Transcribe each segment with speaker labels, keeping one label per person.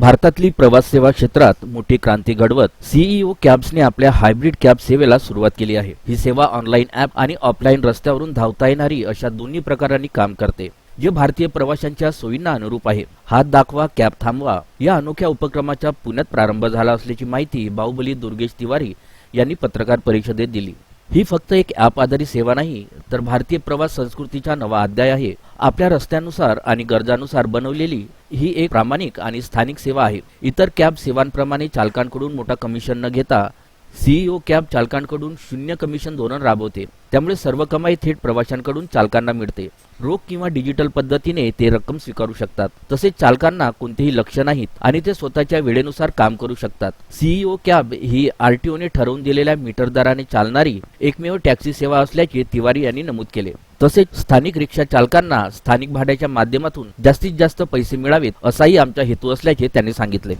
Speaker 1: भारतातली प्रवास सेवा क्षेत्रात मोठी क्रांती घडवत सीईओ कॅब्सने आपल्या हायब्रिड कॅब सेवेला सुरुवात केली आहे. ही सेवा ऑनलाईन ऍप आणि ऑफलाईन रस्त्यावरून धावता येणारी अशा दोन्ही प्रकारांनी काम करते जे भारतीय प्रवाशांच्या सोयींना अनुरूप आहे. हात दाखवा कॅब थांबवा या अनोख्या उपक्रमाच्या पुण्यात प्रारंभ झाला असल्याची माहिती बाहुबली दुर्गेश तिवारी यांनी पत्रकार परिषदेत दिली. ही फक्त एक ॲप आधारित सेवा नाही तर भारतीय प्रवास संस्कृतीचा नवा अध्याय आहे. आपल्या रस्त्यानुसार आणि गरजानुसार बनवलेली ही एक प्रामाणिक आणि स्थानिक सेवा आहे. इतर कॅब सेवांप्रमाणे चालकांकडून मोठा कमिशन न घेता सीईओ कॅब चालकांकडून शून्य कमिशन धोरण राबवते. त्यामुळे सर्व कमाई थेट प्रवाशांकडून चालकांना मिळते. रोख किंवा डिजिटल पद्धतीने ते रक्कम स्वीकारू शकतात. तसेच चालकांना कोणतेही लक्ष नाहीत आणि ते स्वतःच्या वेळेनुसार काम करू शकतात. सीईओ कॅब ही आरटीओने ठरवून दिलेल्या मीटर दराने चालणारी एकमेव टॅक्सी सेवा असल्याचे तिवारी यांनी नमूद केले. तसेच स्थानिक रिक्षा चालकांना स्थानिक भाड्याच्या माध्यमातून जास्तीत जास्त पैसे मिळावेत असाही आमचा हेतू असल्याचे त्यांनी सांगितले.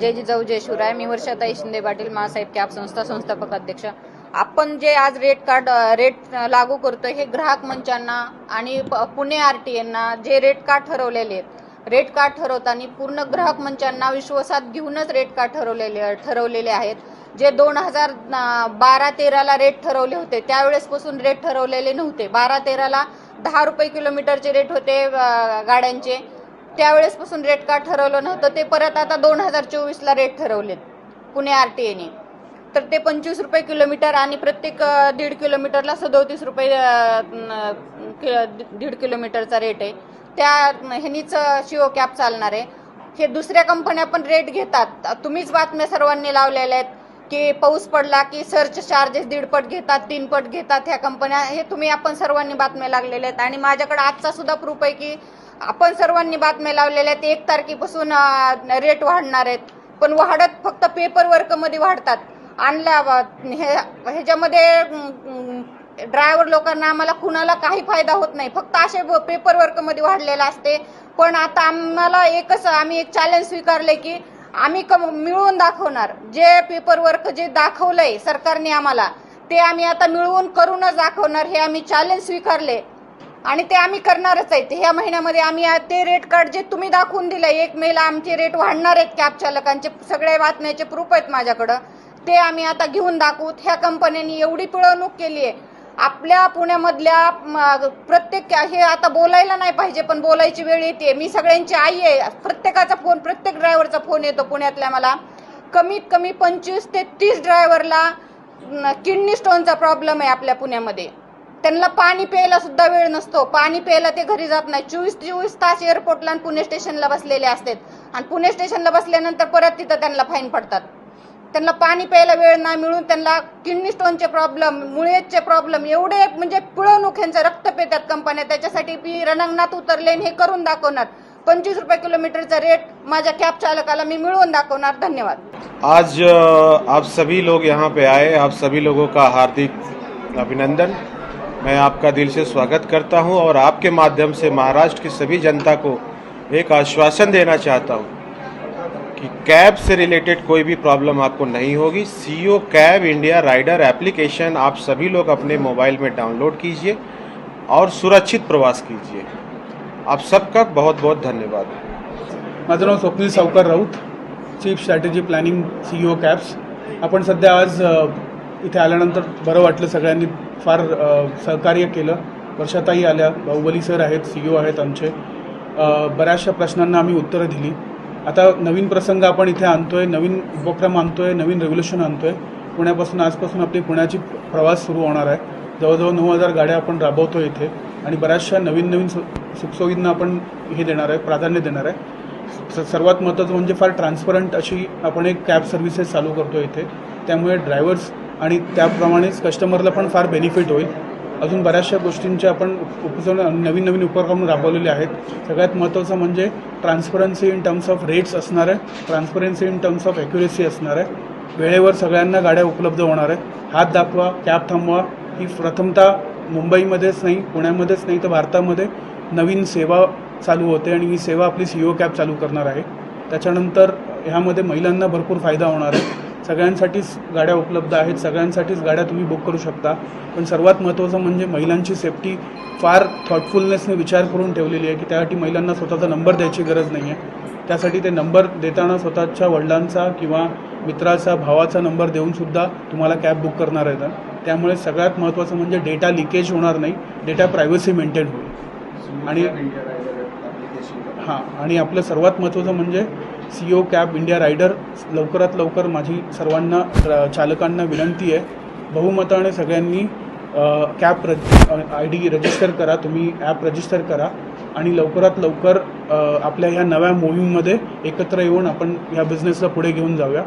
Speaker 2: जय जिजाऊ जय शिवराय. मी वर्षाताई शिंदे पाटील महासाहेब कॅब संस्था संस्थापक अध्यक्ष. आपण जे आज रेट कार्ड रेट लागू करतोय हे ग्राहक मंचांना आणि प- पुणे आर टी एनना जे रेट कार्ड ठरवलेले आहेत रेट कार्ड ठरवताना पूर्ण ग्राहक मंचांना विश्वासात घेऊनच रेट कार्ड ठरवलेले ठरवलेले आहेत. जे दोन हजार बारा तेराला रेट ठरवले होते त्यावेळेसपासून रेट ठरवलेले नव्हते. बारा तेराला दहा रुपये किलोमीटरचे रेट होते गाड्यांचे. त्यावेळेसपासून रेट का ठरवलं नव्हतं ते परत आता दोन हजार चोवीसला रेट ठरवलेत पुणे आर टी एने तर ते पंचवीस रुपये किलोमीटर आणि प्रत्येक दीड किलोमीटरला सदोतीस रुपये कि- दीड किलोमीटरचा रेट आहे. त्या ह्यानीच शिओ कॅब चालणार आहे. हे दुसऱ्या कंपन्या पण रेट घेतात. तुम्हीच बातम्या सर्वांनी लावलेल्या आहेत. की पाऊस पडला की सर्च चार्जेस दीडपट घेतात तीनपट घेतात ह्या कंपन्या हे तुम्ही आपण सर्वांनी बातम्या लागलेल्या आहेत. आणि माझ्याकडे आजचा सुद्धा प्रूफ आहे की आपण सर्वांनी बातम्या लावलेल्या आहेत एक तारखेपासून रेट वाढणार आहेत. पण वाढत फक्त पेपर वर्कमध्ये वाढतात. आणल्या हे ह्याच्यामध्ये ड्रायव्हर लोकांना आम्हाला कुणाला काही फायदा होत नाही. फक्त असे पेपर वर्कमध्ये वाढलेलं असते. पण आता आम्हाला एकच आम्ही एक चॅलेंज स्वीकारले की आम्ही कम मिळवून दाखवणार. जे पेपर वर्क जे दाखवलंय सरकारने आम्हाला ते आम्ही आता मिळवून करूनच दाखवणार हे आम्ही चॅलेंज स्वीकारले. आणि ते आम्ही करणारच आहेत ह्या महिन्यामध्ये आम्ही ते रेट कार्ड जे तुम्ही दाखवून दिलं एक मेला आमचे रेट वाढणार आहेत कॅब चालकांचे. सगळे बातम्याचे प्रूफ आहेत माझ्याकडं. ते आम्ही आता घेऊन दाखवू. ह्या कंपन्यांनी एवढी पिळवणूक केली आहे. आपल्या पुण्यामधल्या प्रत्येक हे आता बोलायला नाही पाहिजे पण बोलायची वेळ येते. मी सगळ्यांची आई आहे. प्रत्येकाचा फोन प्रत्येक ड्रायव्हरचा फोन येतो पुण्यातल्या मला. कमीत कमी पंचवीस ते तीस ड्रायव्हरला किडनी स्टोनचा प्रॉब्लेम आहे आपल्या पुण्यामध्ये. त्यांना पाणी प्यायला सुद्धा वेळ नसतो. पाणी प्यायला ते घरी जात नाही. चोवीस चोवीस तास एअरपोर्टला आणि पुणे स्टेशनला बसलेले असतात. आणि पुणे स्टेशनला बसल्यानंतर परत तिथं त्यांना फाईन पडतात. त्यांना पाणी प्यायला वेळ नाही मिळून त्यांना किडनी स्टोनचे प्रॉब्लेम मुळेचे प्रॉब्लेम एवढे म्हणजे पिळवणूक ह्यांचं रक्त पेतात कंपन्या. त्याच्यासाठी मी रणांगणात उतरले हे करून दाखवणार. पंचवीस रुपये किलोमीटरचा रेट माझ्या कॅब चालकाला मी मिळवून दाखवणार. धन्यवाद.
Speaker 3: आज आप सभी लोग यहाँ पे आए. आप सभी लोगों का हार्दिक अभिनंदन. मैं आपका दिल से स्वागत करता हूँ और आपके माध्यम से महाराष्ट्र की सभी जनता को एक आश्वासन देना चाहता हूँ। कि कैब से रिलेटेड कोई भी प्रॉब्लम आपको नहीं होगी। CO cab India rider application आप सभी लोग अपने मोबाइल में डाउनलोड कीजिए और सुरक्षित प्रवास कीजिए। आप सबका बहुत बहुत धन्यवाद।
Speaker 4: माझं नाव Swapnil Savkar Raut chief strategy planning C O cabs आपण सध्या आज इथे आल्यानंतर बरं वाटलं सगळ्यांनी फार सहकार्य केलं. वर्षाताई आल्या, बाहुबली सर आहेत सी ओ आहेत आमचे. बऱ्याचशा प्रश्नांना आम्ही उत्तरं दिली. आता नवीन प्रसंग आपण इथे आणतोय नवीन उपक्रम आणतोय नवीन रेव्होल्युशन आणतोय. पुण्यापासून आजपासून आपली पुण्याची प्रवास सुरू होणार आहे. जवळजवळ नऊ हजार गाड्या आपण राबवतो इथे आणि बऱ्याचशा नवीन नवीन सु सुखसोयींना आपण हे देणार आहे प्राधान्य देणार आहे. स- सर्वात महत्त्वाचं म्हणजे फार ट्रान्सपरंट अशी आपण एक कॅब सर्व्हिसेस चालू करतो इथे. त्यामुळे ड्रायव्हर्स आणि त्याप्रमाणेच कस्टमरला पण फार बेनिफिट होईल. अजून बऱ्याचशा गोष्टींचे आपण उपक्रम नवीन नवीन उपक्रम राबवलेले आहेत. सगळ्यात महत्त्वाचं म्हणजे transparency in terms of rates असणार आहे. Transparency in terms of accuracy असणार आहे. वेळेवर सगळ्यांना गाड्या उपलब्ध होणार आहे हात दाखवा कॅब थांबवा. ही प्रथमतः मुंबईमध्येच नाही पुण्यामध्येच नाही तर भारतामध्ये नवीन सेवा चालू होते आणि ही सेवा आपली सी ओ कॅब चालू करणार आहे. त्याच्यानंतर ह्यामध्ये महिलांना भरपूर फायदा होणार आहे. सगळ्यांसाठीच गाड्या उपलब्ध आहेत सगळ्यांसाठीच गाड्या तुम्ही बुक करू शकता. पण सर्वात महत्त्वाचं म्हणजे महिलांची सेफ्टी फार थॉटफुलनेसने विचार करून ठेवलेली आहे की त्यासाठी महिलांना स्वतःचा नंबर द्यायची गरज नाही आहे त्यासाठी ते नंबर देताना स्वतःच्या वडिलांचा किंवा मित्राचा भावाचा नंबर देऊनसुद्धा तुम्हाला कॅब बुक करणार आहेत. त्यामुळे सगळ्यात महत्त्वाचं म्हणजे डेटा लिकेज होणार नाही. डेटा प्रायव्हसी मेंटेन होईल. आणि हां आणि आपलं सर्वात महत्त्वाचं म्हणजे C O cab India rider लवकरात लवकर माझी सर्वांना चालकांना विनंती आहे. बहुमताने सगळ्यांनी कॅब रज आय डी रजिस्टर करा तुम्ही ॲप रजिस्टर करा आणि लवकरात लवकर आपल्या ह्या नव्या मोहीममध्ये एकत्र येऊन आपण ह्या बिझनेसला पुढे घेऊन जाऊया.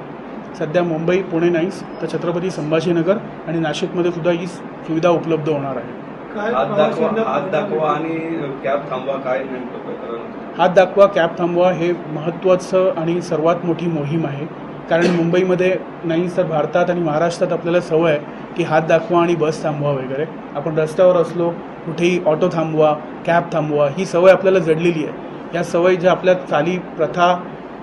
Speaker 4: सध्या मुंबई पुणे नाईस तर छत्रपती संभाजीनगर आणि नाशिकमध्ये सुद्धा ही सुविधा उपलब्ध होणार आहे.
Speaker 5: हात दाखवा हात दाखवा आणि कॅब थांबवा काय नेमकं प्रकरण
Speaker 4: हात दाखवा कॅब थांबवा हे महत्त्वाचं आणि सर्वात मोठी मोहीम आहे. कारण मुंबईमध्ये नाही तर भारतात आणि महाराष्ट्रात आपल्याला सवय आहे की हात दाखवा आणि बस थांबवा वगैरे. आपण रस्त्यावर असलो कुठेही ऑटो थांबवा कॅब थांबवा ही सवय आपल्याला जडलेली आहे. या सवय ज्या आपल्या चाली प्रथा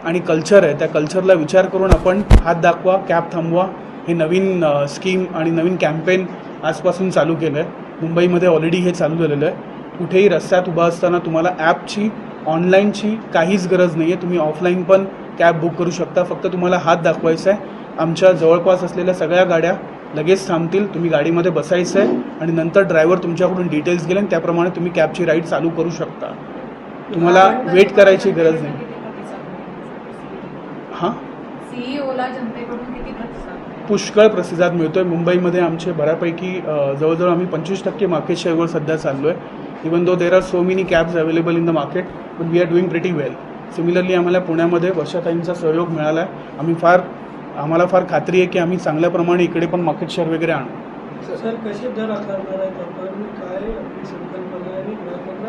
Speaker 4: आणि कल्चर आहे त्या कल्चरला विचार करून आपण हात दाखवा कॅब थांबवा हे नवीन स्कीम आणि नवीन कॅम्पेन आजपासून चालू केलं आहे मुंबईमध्ये ऑलरेडी हे चालू झालेलं आहे. कुठेही रस्त्यात उभा असताना तुम्हाला ॲपची ऑनलाईनची काहीच गरज नाही आहे तुम्ही ऑफलाईन पण कॅब बुक करू शकता. फक्त तुम्हाला हात दाखवायचा आहे. आमच्या जवळपास असलेल्या सगळ्या गाड्या लगेच थांबतील. तुम्ही गाडीमध्ये बसायचं आहे आणि नंतर ड्रायव्हर तुमच्याकडून डिटेल्स गेले आणि त्याप्रमाणे तुम्ही कॅबची राईड चालू करू शकता. तुम्हाला वेट करायची गरज नाही. हां?
Speaker 6: प्रतिसाद?
Speaker 4: पुष्कळ प्रतिसाद मिळतोय. मुंबईमध्ये आमचे बऱ्यापैकी जवळजवळ आम्ही पंचवीस टक्के मार्केट शेअरवर सध्या चाललो आहे even though there are so many cabs available in the market but we are doing pretty well similarly आम्हाला पुण्यामध्ये वर्षाताईंचा सहयोग मिळाला आहे आम्ही फार आम्हाला फार खात्री आहे की आम्ही चांगल्या प्रमाणे इकडे पण मार्केट शेअर वगैरे आणू.
Speaker 7: सर कसे दर आकारणार आहेत आपण? काय आपली संकल्पना आहे आणि ग्राहकांना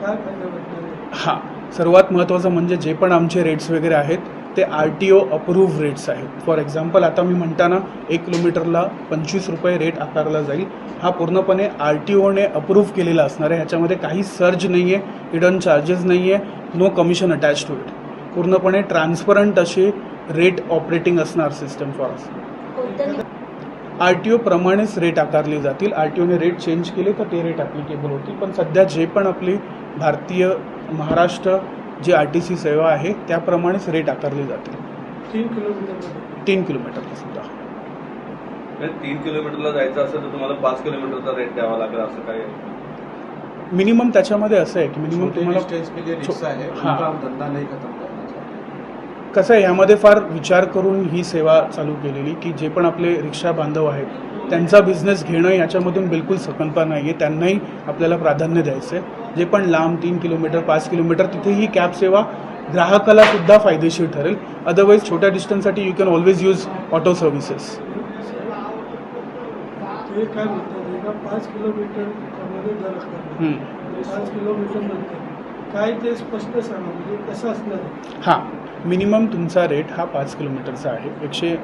Speaker 7: काय फायदा भेटणार आहे?
Speaker 4: हां सर्वात महत्त्वाचं म्हणजे जे पण आमचे रेट्स वगैरे आहेत ते R T O approve rates आहेत. फॉर एक्झाम्पल आता मी म्हणताना एक किलोमीटरला पंचवीस रुपये रेट आकारला जाईल. हा पूर्णपणे आर टी ओने अप्रूव्ह केलेला असणार आहे. ह्याच्यामध्ये काही सर्ज नाही आहे हिडन चार्जेस नाही आहे no commission attach to it पूर्णपणे ट्रान्सपरंट असे रेट ऑपरेटिंग असणार system for us R T ओप्रमाणेच rate आकारले जातील. आर टी ओने रेट चेंज केले तर ते रेट ॲप्लिकेबल होतील. पण सध्या जे पण आपली भारतीय Maharashtra G R T C सेवा आहे त्याप्रमाणेच रेट आकारले जातील
Speaker 7: तीन किलोमीटरमध्ये
Speaker 4: तीन किलोमीटरला सुद्धा.
Speaker 5: म्हणजे तीन किलोमीटरला जायचं असेल तर तुम्हाला पाच किलोमीटरचा रेट द्यावा लागेल असं काय
Speaker 4: मिनिमम त्याच्यामध्ये असं आहे की मिनिमम तुम्हाला
Speaker 8: डिस्टेंस के लिए रिक्शा है
Speaker 4: हाँ।
Speaker 8: उनका हम धंधा नहीं खत्म करना चाहते
Speaker 4: कसं आहे यामध्ये फार विचार करून ही सेवा चालू केलेली की जे पण आपले रिक्षा बांधव आहेत त्यांचा बिझनेस घेणं याच्यामधून बिलकुल सकल्पना नाही आहे त्यांनाही आपल्याला प्राधान्य द्यायचं आहे जे पण लांब तीन किलोमीटर पाच किलोमीटर तिथे ही कॅब सेवा ग्राहकाला सुद्धा फायदेशीर ठरेल. अदरवाईज छोट्या डिस्टन्ससाठी you can always use auto services
Speaker 7: काय पाच किलोमीटर ते स्पष्ट सांगा म्हणजे कसं असणार?
Speaker 4: हां. मिनिमम तुमचा रेट हा पाच किलोमीटरचा आहे. एकशे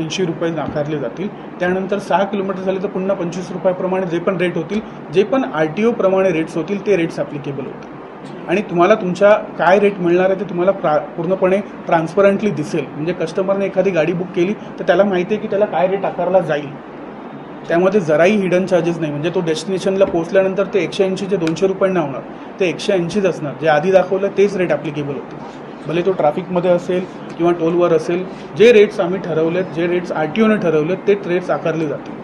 Speaker 4: ऐंशी रुपये नाकारले जातील. त्यानंतर सहा किलोमीटर झाले तर पुन्हा पंचवीस रुपयाप्रमाणे जे पण रेट होतील जे पण आर टी ओप्रमाणे रेट्स होतील ते रेट्स ॲप्लिकेबल होतील. आणि तुम्हाला तुमच्या काय रेट मिळणार आहे ते तुम्हाला प्रा पूर्णपणे ट्रान्सपरंटली दिसेल. म्हणजे कस्टमरने एखादी गाडी बुक केली तर त्याला माहिती आहे की त्याला काय रेट आकारला जाईल. त्यामध्ये जराही हिडन चार्जेस नाही. म्हणजे तो डेस्टिनेशनला पोहोचल्यानंतर ते एकशे ऐंशीचे दोनशे रुपये नाही होणार. ते एकशे ऐंशीच असणार. जे आधी दाखवलं तेच रेट ॲप्लिकेबल होते भले तो ट्रॅफिकमध्ये असेल किंवा टोलवर असेल जे रेट्स आम्ही ठरवलेत जे रेट्स आर टी ओने ठरवलेत तेच रेट्स आकारले जातील.